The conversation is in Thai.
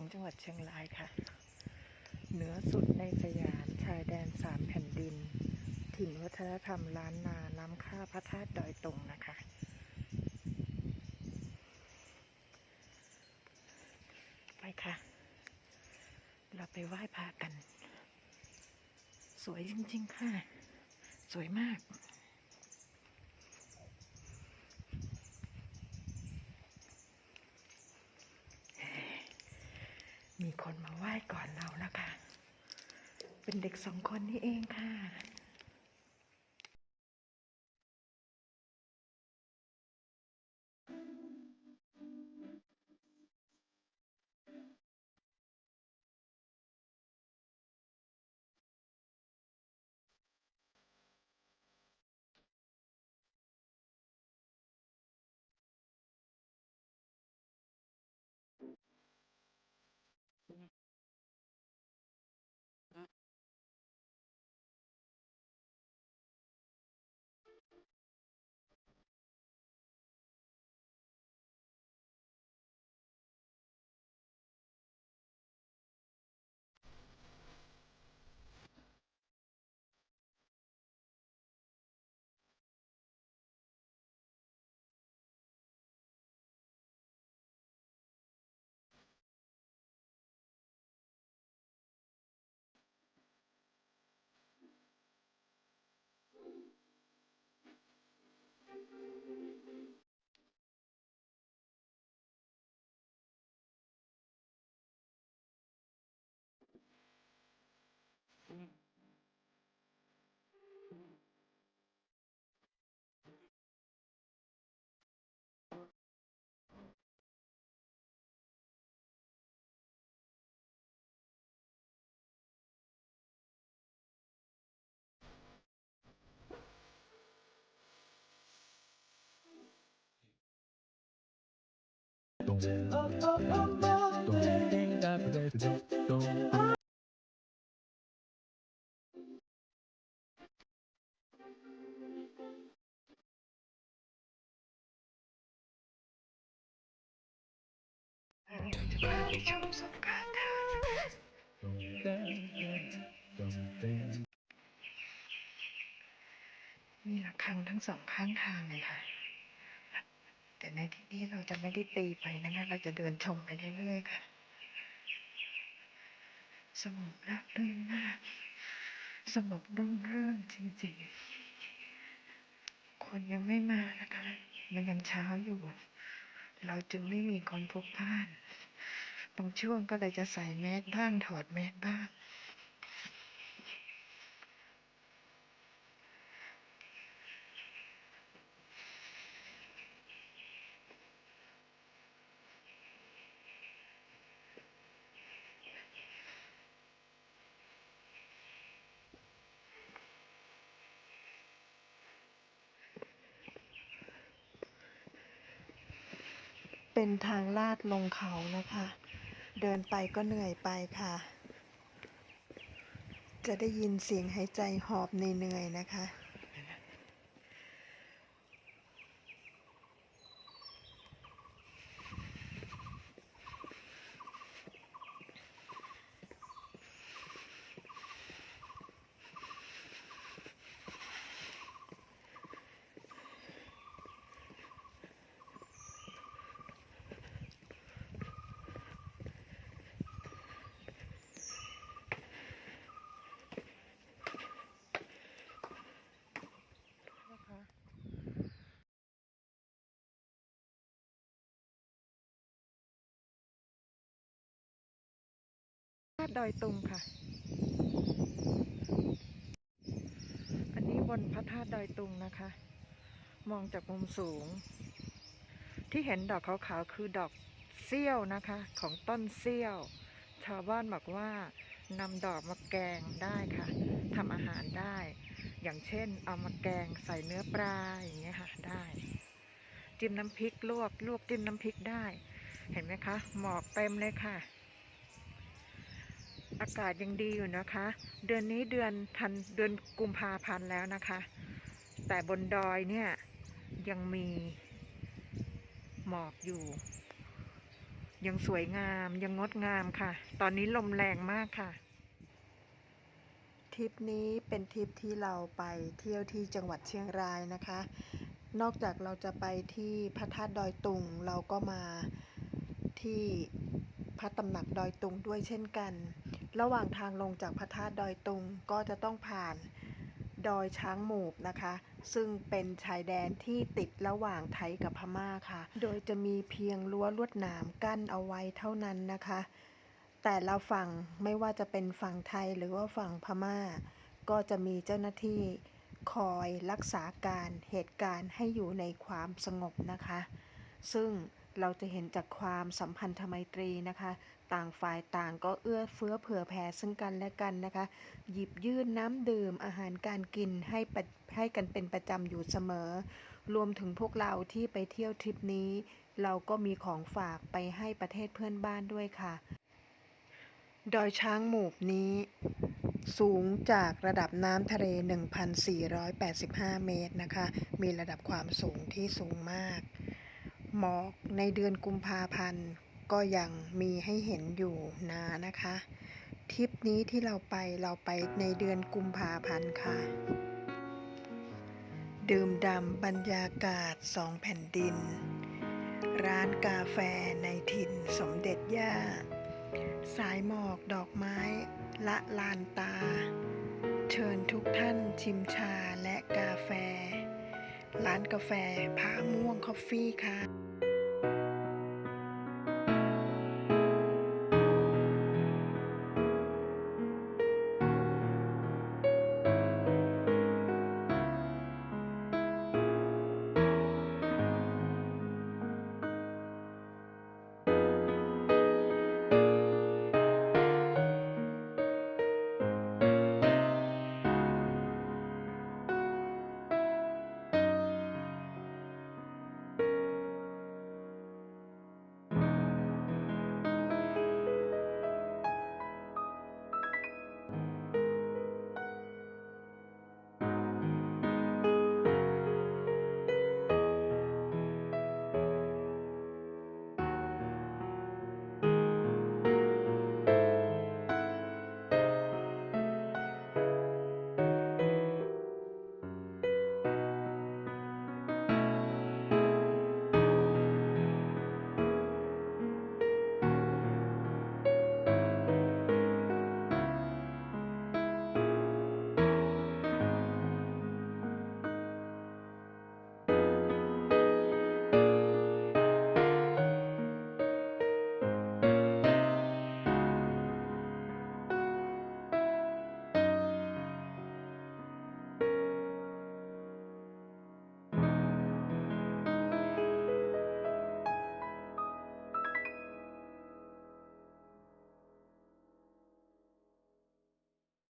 ของจังหวัดเชียงรายค่ะ เหนือสุดในสยามชายแดนสามแผ่นดิน ถิ่นวัฒนธรรมล้านนาล้ำค่าพระธาตุดอยตุงนะคะ ไปค่ะ เราไปไหว้พระกัน สวยจริง ๆ ค่ะ สวยมาก มีคนมาไหว้ก่อนเราแล้วค่ะเป็นเด็กสองคนนี่เองค่ะ จะพาไปชมสงกรารค่ะมีระฆังทั้งสองข้างทางเลยค่ะ แต่ในที่นี้เราจะไม่ได้ตีไปนะคะ เราจะเดินชมไปเรื่อยๆค่ะ สงบราบรื่นมาก สงบร่มรื่อนจริงๆ คนยังไม่มานะคะยังยังเช้าอยู่ เราจึงไม่มีคนพลุกพล่าน บางช่วงก็เลยจะใส่แมสบ้างถอดแมสบ้าง เป็นทางลาดลงเขานะคะ เดินไปก็เหนื่อยไปค่ะ จะได้ยินเสียงหายใจหอบเหนื่อยๆนะคะนะคะ พระธาตุดอยตุงค่ะ อันนี้บนพระธาตุดอยตุงนะคะ มองจากมุมสูง ที่เห็นดอกขาวๆคือดอกเซี่ยวนะคะ ของต้นเซี่ยว ชาวบ้านบอกว่านำดอกมาแกงได้ค่ะทำอาหารได้ อย่างเช่น เอามาแกงใส่เนื้อปลาอย่างเงี้ยค่ะได้ จิ้มน้ำพริกลวกลวกจิ้มน้ำพริกได้ เห็นไหมคะ หมอกเต็มเลยค่ะ อากาศยังดีอยู่นะคะ เดือนนี้เดือนทันเดือนกุมภาพันธ์แล้วนะคะ แต่บนดอยเนี่ยยังมีหมอกอยู่ ยังสวยงามยังงดงามค่ะ ตอนนี้ลมแรงมากค่ะทริปนี้เป็นทริปที่เราไปเที่ยวที่จังหวัดเชียงรายนะคะ นอกจากเราจะไปที่พระธาตุดอยตุง เราก็มาที่พระตำหนักดอยตุงด้วยเช่นกัน ระหว่างทางลงจากพระธาตุดอยตุงก็จะต้องผ่านดอยช้างหมูบนะคะ ซึ่งเป็นชายแดนที่ติดระหว่างไทยกับพม่าค่ะ โดยจะมีเพียงรั้วลวดหนามกั้นเอาไว้เท่านั้นนะคะ แต่ละฝั่งไม่ว่าจะเป็นฝั่งไทยหรือว่าฝั่งพม่า ก็จะมีเจ้าหน้าที่คอยรักษาการเหตุการณ์ให้อยู่ในความสงบนะคะ ซึ่ง เราจะเห็นจากความสัมพันธไมตรีนะคะ ต่างฝ่ายต่างก็เอื้อเฟื้อเผื่อแผ่ซึ่งกันและกันนะคะ หยิบยื่นน้ำดื่มอาหารการกินให้ให้กันเป็นประจำอยู่เสมอ รวมถึงพวกเราที่ไปเที่ยวทริปนี้ เราก็มีของฝากไปให้ประเทศเพื่อนบ้านด้วยค่ะ ดอยช้างหมูบนี้ สูงจากระดับน้ำทะเล 1,485 เมตรนะคะ มีระดับความสูงที่สูงมาก หมอกในเดือนกุมภาพันธ์ก็ยังมีให้เห็นอยู่นานะคะ ทริปนี้ที่เราไปเราไปในเดือนกุมภาพันธ์ค่ะ ดื่มด่ำบรรยากาศสองแผ่นดิน ร้านกาแฟในถิ่นสมเด็จย่า สายหมอกดอกไม้ละลานตา เชิญทุกท่านชิมชาและกาแฟ ร้านกาแฟผาม่วงคอฟฟี่ค่ะ